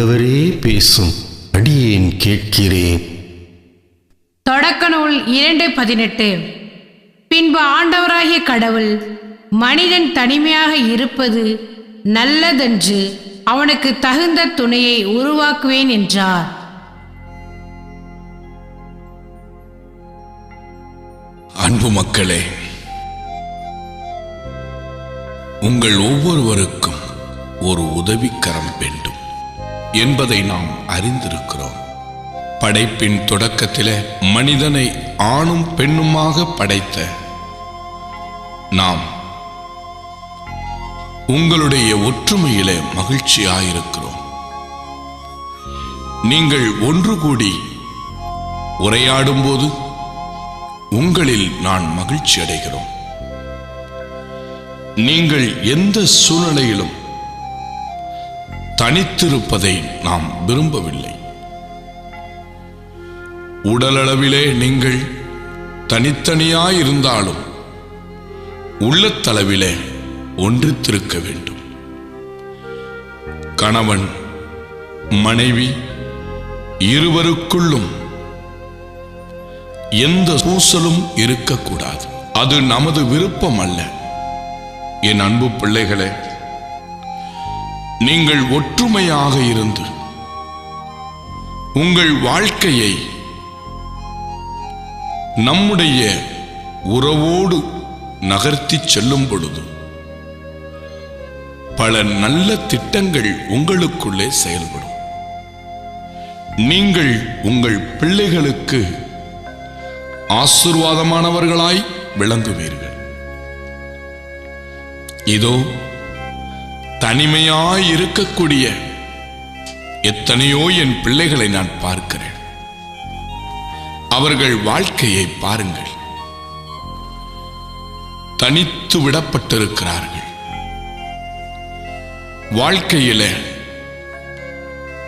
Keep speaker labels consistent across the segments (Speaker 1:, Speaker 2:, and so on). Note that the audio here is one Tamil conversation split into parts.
Speaker 1: ஆண்டவரே பேசும். அடியேன் கேட்கிறேன்.
Speaker 2: தொடக்க நூல் இரண்டு பதினெட்டு. பின்பு ஆண்டவராகிய கடவுள் மனிதன் தனிமையாக இருப்பது நல்லதென்று அவனுக்கு தகுந்த துணையை உருவாக்குவேன் என்றார்.
Speaker 3: அன்பு மக்களே உங்கள் ஒவ்வொருவருக்கும் ஒரு உதவிக்கரம் வேண்டும். என்பதை நாம் அறிந்திருக்கிறோம். படைப்பின் தொடக்கத்தில் மனிதனை ஆணும் பெண்ணுமாக படைத்த நாம் உங்களுடைய ஒற்றுமையிலே மகிழ்ச்சியாயிருக்கிறோம். நீங்கள் ஒன்று கூடி உரையாடும்போது உங்களில் நான் மகிழ்ச்சி அடைகிறோம் நீங்கள் எந்த சூழ்நிலையிலும் தனித்திருப்பதை நாம் விரும்பவில்லை. உடலளவிலே நீங்கள் தனித்தனியாயிருந்தாலும் உள்ளத்தளவிலே ஒன்றித்திருக்க வேண்டும். கணவன் மனைவி இருவருக்குள்ளும் எந்த பூசலும் இருக்கக்கூடாது. அது நமது விருப்பம் அல்ல என் அன்பு பிள்ளைகளே நீங்கள் ஒற்றுமையாக இருந்து உங்கள் வாழ்க்கையை நம்முடைய உறவோடு நகர்த்தி செல்லும் பொழுது பல நல்ல திட்டங்கள் உங்களுக்குள்ளே செயல்படும். நீங்கள் உங்கள் பிள்ளைகளுக்கு ஆசிர்வாதமானவர்களாய் விளங்குவீர்கள். இதோ தனிமையாய் இருக்கக்கூடிய எத்தனையோ என் பிள்ளைகளை நான் பார்க்கிறேன். அவர்கள் வாழ்க்கையை பாருங்கள். தனித்து விடப்பட்டிருக்கிறார்கள். வாழ்க்கையில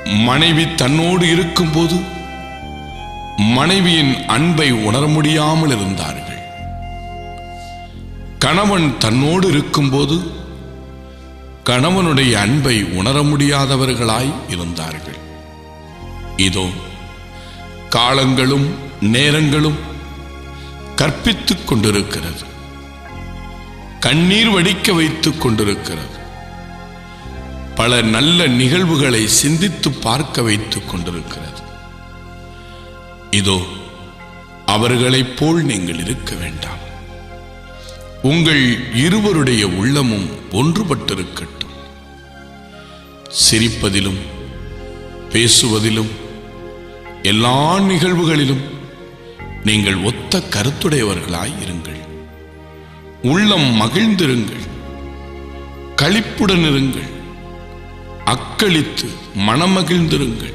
Speaker 3: மனைவி தன்னோடு இருக்கும்போது மனைவியின் அன்பை உணர முடியாமல் இருந்தார்கள். கணவன் தன்னோடு இருக்கும்போது கணவனுடைய அன்பை உணர முடியாதவர்களாய் இருந்தார்கள். இதோ காலங்களும் நேரங்களும் கற்பித்துக் கொண்டிருக்கிறது. கண்ணீர் வடிக்க வைத்துக் கொண்டிருக்கிறது. பல நல்ல நிகழ்வுகளை சிந்தித்து பார்க்க வைத்துக் கொண்டிருக்கிறது. இதோ அவர்களைப் போல் நீங்கள் இருக்க வேண்டாம். உங்கள் இருவருடைய உள்ளமும் ஒன்றுபட்டிருக்கட்டும். சிரிப்பதிலும் பேசுவதிலும் எல்லா நிகழ்வுகளிலும் நீங்கள் ஒத்த கருத்துடையவர்களாய் இருங்கள். உள்ளம் மகிழ்ந்திருங்கள். களிப்புடன் இருங்கள் அக்களித்து மனமகிழ்ந்திருங்கள்.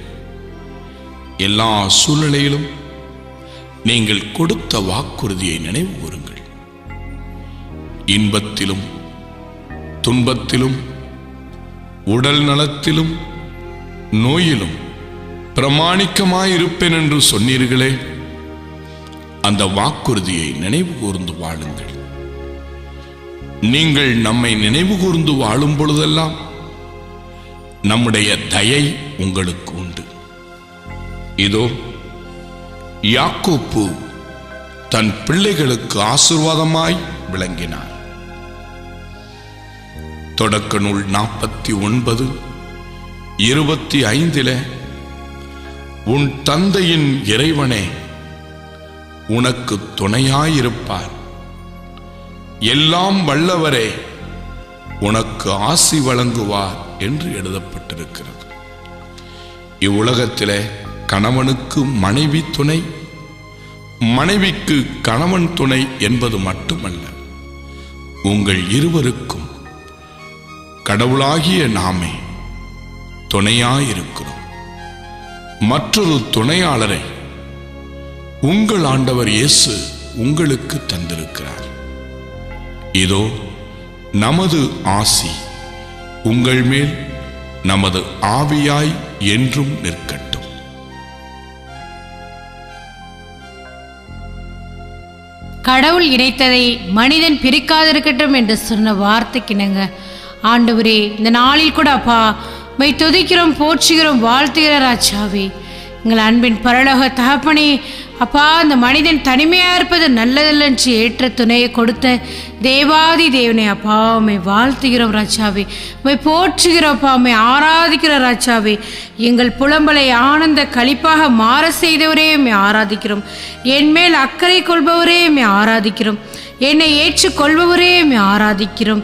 Speaker 3: எல்லா சூழ்நிலையிலும் நீங்கள் கொடுத்த வாக்குறுதியை நினைவு கூறுங்கள். இன்பத்திலும் துன்பத்திலும் உடல் நலத்திலும் நோயிலும் பிரமாணிக்கமாயிருப்பேன் என்று சொன்னீர்களே அந்த வாக்குறுதியை நினைவு கூர்ந்து வாழுங்கள். நீங்கள் நம்மை நினைவு கூர்ந்து வாழும் பொழுதெல்லாம் நம்முடைய தயை உங்களுக்கு உண்டு. இதோ யாக்கோப்பு தன் பிள்ளைகளுக்கு ஆசிர்வாதமாய் விளங்கினார். தொடக்க நூல் நாற்பத்தி ஒன்பது இருபத்தி ஐந்தில உன் தந்தையின் இறைவனே உனக்கு துணையாயிருப்பார். எல்லாம் வல்லவரே உனக்கு ஆசி வழங்குவார் என்று எழுதப்பட்டிருக்கிறது. இவ்வுலகத்திலே கணவனுக்கு மனைவி துணை மனைவிக்கு கணவன் துணை என்பது மட்டுமல்ல உங்கள் இருவருக்கும் கடவுளாகிய நாமே துணையாயிருக்கிறோம். மற்றொரு துணையாளரை உங்கள் ஆண்டவர் இயேசு உங்களுக்கு தந்திருக்கிறார். இதோ நமது ஆசி உங்கள் மேல் நமது ஆவியாய் என்றும் நிற்கட்டும்.
Speaker 2: கடவுள் இணைத்ததை மனிதன் பிரிக்காதிருக்கட்டும் என்று சொன்ன வார்த்தைக்கினங்க ஆண்டவரே இந்த நாளில் கூட அப்பா மை துதிக்கிறோம் போற்றுகிறோம் வாழ்த்துகிற ராஜாவே. எங்கள் அன்பின் பரலோக தகப்பனே அப்பா அந்த மனிதன் தனிமையாக இருப்பது நல்லதல்ல என்று ஏற்ற துணையை கொடுத்த தேவாதி தேவனே அப்பா உமை வாழ்த்துகிறோம் ராஜாவே. உமை போற்றுகிறோப்பா உமை ஆராதிக்கிற ராஜாவே. எங்கள் புலம்பலை ஆனந்த களிப்பாக மாற செய்தவரே உமை ஆராதிக்கிறோம். என் மேல் அக்கறை கொள்பவரே உமை ஆராதிக்கிறோம். என்னை ஏற்றுக்கொள்பவரே உமை ஆராதிக்கிறோம்.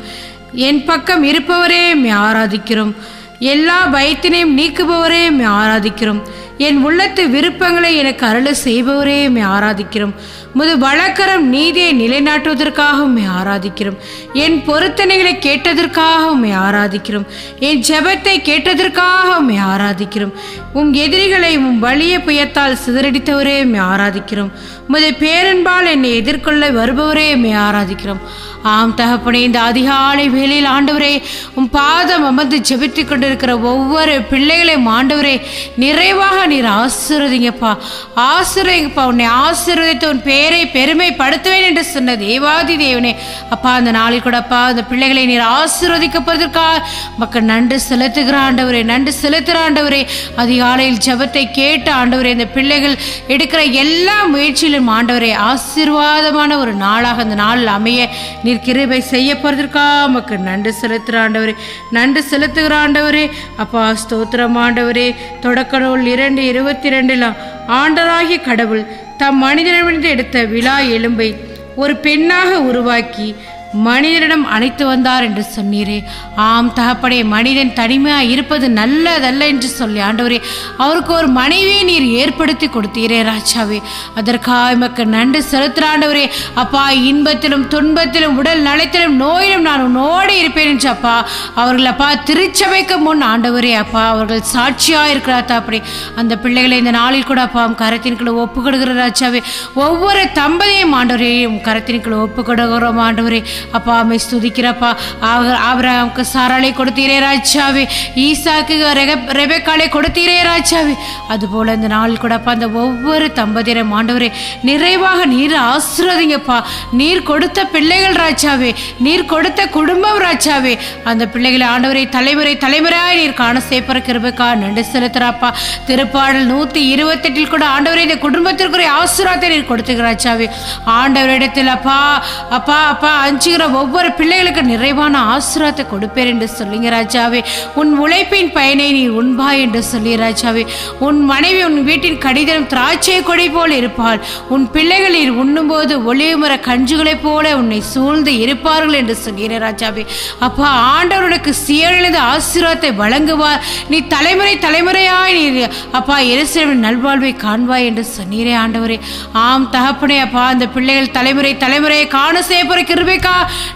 Speaker 2: என் பக்கம் இருப்பவரே ஆராதிக்கிறோம். எல்லா பயத்தினையும் நீக்குபவரே ஆராதிக்கிறோம். என் உள்ளத்து விருப்பங்களை எனக்கு அருள செய்பவரே ஆராதிக்கிறோம். முது வழக்கரம் நீதியை நிலைநாட்டுவதற்காக உம்மை ஆராதிக்கிறோம். என் பொருத்தனைகளை கேட்டதற்காக உம்மை ஆராதிக்கிறோம். என் ஜெபத்தை கேட்டதற்காக உம்மை ஆராதிக்கிறோம். உம் எதிரிகளை உம் வலிய புயத்தால் சிதறடித்தவரே உம்மை ஆராதிக்கிறோம். முது பேரன்பால் என்னை எதிர்கொள்ள வருபவரே உம்மை ஆராதிக்கிறோம். ஆம் தகப்பனே இந்த அதிகாலை வேளையில் ஆண்டவரே உம் பாதம் அமர்ந்து ஜெபித்துக் கொண்டிருக்கிற ஒவ்வொரு பிள்ளைகளையும் ஆண்டவரே நிறைவாக நீர் ஆசீர்வதிங்கப்பா. ஆசீர்வதிங்கப்பா. உன்னை ஆசீர்வதித்து உன் பேர் பெருமைப்படுத்துவேன் என்று சொன்ன தேவாதி தேவனே அப்பா அந்த நாளில் கூட அப்பா அந்த பிள்ளைகளை நீர் ஆசீர்வதிக்கப்படுவதற்காக மக்கள் நண்டு செலுத்துகிற ஆண்டவரே நண்டு செலுத்துகிற ஆண்டவரே. அதிகாலையில் ஜெபத்தை கேட்ட ஆண்டவரே இந்த பிள்ளைகள் எடுக்கிற எல்லா முயற்சியிலும் ஆண்டவரே ஆசீர்வாதமான ஒரு நாளாக அந்த நாளில் அமைய நீர் கிருபை செய்ய போறதற்காக மக்கள் நண்டு செலுத்துகிற ஆண்டவரே நண்டு செலுத்துகிற ஆண்டவரே. அப்பா ஸ்தோத்திரம் ஆண்டவரே. தொடக்க நூல் இரண்டு இருபத்தி ரெண்டில் ஆண்டராகிய கடவுள் தம் மனிதனிடமிருந்து எடுத்த விழா எலும்பை ஒரு பெண்ணாக உருவாக்கி மனிதனிடம் அழைத்து வந்தார் என்று சொன்னீரே. ஆம் தகப்படே மனிதன் தனிமையாக இருப்பது நல்லதல்ல என்று சொல்லி ஆண்டவரே அவருக்கு ஒரு மனைவியை நீர் ஏற்படுத்தி கொடுத்தீரே ராஜாவே. அதற்காக எமக்கு நன்றி செலுத்துகிற ஆண்டவரே. அப்பா இன்பத்திலும் துன்பத்திலும் உடல் நலத்திலும் நோயிலும் நான் உன்னோடு இருப்பேன் என்று அப்பா. அவர்கள் அப்பா திருச்சபைக்கு முன் ஆண்டவரே அப்பா அவர்கள் சாட்சியாக இருக்கிறார் தாப்படி அந்த பிள்ளைகளை இந்த நாளில் கூட அப்பா கரத்தின் கரத்தின்குள்ள ஒப்பு கொடுக்கிற ராஜாவே. ஒவ்வொரு தம்பதியும் ஆண்டவரையும் உம் கரத்தின்குள்ள ஒப்பு கொடுக்கிறோம் ஆண்டவரே. அப்பா அம்மை ஸ்துதிக்கிறப்பா. அவர் ஆபிரகாமுக்கு சாராளை கொடுத்தீரே ராஜாவே. ஈசாக்கு ரெக- கொடுத்தீரே ராஜாவே. அதுபோல் இந்த நாள் கூடப்பா அந்த ஒவ்வொரு தம்பதியரும் ஆண்டவரே நிறைவாக நீர் ஆசிரதிங்கப்பா நீர் கொடுத்த பிள்ளைகள் ராஜாவே. நீர் கொடுத்த குடும்பம் ராஜாவே. அந்த பிள்ளைகளை ஆண்டவரை தலைமுறை தலைமுறையாக நீர் காண சேப்பற கிருபக்கா நன்றி செலுத்துறாப்பா. திருப்பாடல் நூத்தி இருபத்தெட்டில் கூட ஆண்டவரை இந்த குடும்பத்திற்குரிய ஆசீர்வாதத்தை நீர் கொடுத்துக்கிறாச்சாவே ஆண்டவரிடத்தில் அப்பா அப்பா அப்பா அஞ்சுகிற ஒவ்வொரு பிள்ளைகளுக்கு நிறைவான ஆசீர்வாதத்தை கொடுப்பேன் என்று சொல்லுங்க ராஜாவே. உன் உழைப்பின் பயனை நீ உண்பாய் என்று சொல்லி ராஜாவே. உன் மனைவி உன் வீட்டின் கடிதம் திராட்சை கொடி போல் இருப்பாள். உன் பிள்ளைகள் நீர் உண்ணும்போது ஒளியுமர கஞ்சுகளைப் போல உன்னை சூழ்ந்து இருப்பார்கள் என்று சொல்கிற ராஜாவே. அப்பா ஆண்டவர்களுக்கு சீரழிந்த ஆசீர்வாதத்தை வழங்குவார். நீ தலைமுறை தலைமுறையாய் நீ அப்பா எருசலேமின் நல்வாழ்வை காண்பாய் என்று சொன்னீரே ஆண்டவரே. ஆம் தகப்பனே அப்பா அந்த பிள்ளைகள் தலைமுறை தலைமுறையை காண செய்யப்படுற கிருபைக்கா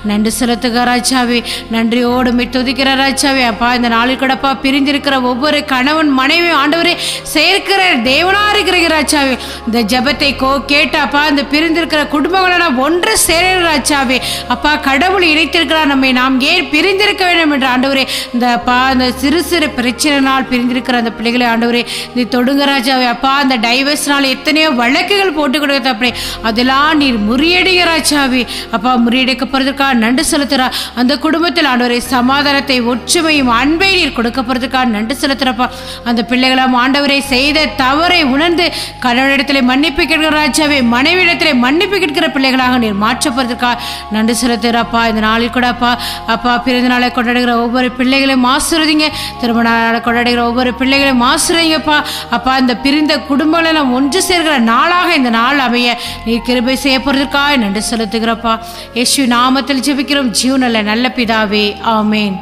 Speaker 2: நன்றி செலுத்துக ராஜாவே. நன்றியோடு மை துதிக்கிற ராஜாவே. அப்பா இந்த நாளில் கடப்பா பிரிஞ்சிருக்கிற ஒவ்வொரு கணவன் மனைவி ஆண்டவரே சேர்க்கிற தேவனா இருக்கிற ராஜாவே. இந்த ஜெபத்தை கோ கேட்டாப்பா இந்த பிரிந்திருக்கிற குடும்பங்களை நான் ஒன்று சேர ராஜாவே. அப்பா கடவுள் இணைத்திருக்கிறார். நம்மை நாம் ஏன் பிரிந்திருக்க வேண்டும் என்று ஆண்டவரே. இந்த அப்பா இந்த சிறு சிறு பிரச்சனைனால் பிரிந்திருக்கிற அந்த பிள்ளைகளை ஆண்டவரே நீ தொடுங்க ராஜாவே. அப்பா அந்த டைவர்ஸ்னால் எத்தனையோ வழக்குகள் போட்டு கொடுக்க அப்படி அதெல்லாம் நீர் முறியடிக ராஜாவே. அப்பா போகிறதுக்காக நன்றி செலுத்துறா. அந்த குடும்பத்தில் ஆண்டவரை சமாதானத்தை ஒற்றுமையும் அன்பை நீர் கொடுக்க போகிறதுக்காக நன்றி செலுத்துகிறப்பா அந்த பிள்ளைகளாம் ஆண்டவரை செய்த தவறை உணர்ந்து கணவனிடத்தில் மன்னிப்பு கேட்கிற ராஜாவை மனைவியிடத்தில் மன்னிப்பு கேட்கிற பிள்ளைகளாக நீர் மாற்றப்படுறதுக்காக நன்றி செலுத்துகிறப்பா இந்த நாளில் கூட அப்பா அப்பா பிறந்த நாளை கொண்டாடுகிற ஒவ்வொரு பிள்ளைகளையும் ஆசிர்வதிங்க. திருமண நாளை கொண்டாடுகிற ஒவ்வொரு பிள்ளைகளையும் ஆசிரியங்கப்பா அப்பா இந்த பிரிந்த குடும்பங்களை எல்லாம் ஒன்று சேர்கிற நாளாக இந்த நாள் அமைய நீர் கிருபை செய்ய போகிறதுக்காக நன்றி செலுத்துகிறப்பா. யேசு நாமத்தில் ஜெபிக்கிறோம். ஜீவனில் நல்ல பிதாவே. ஆமேன்.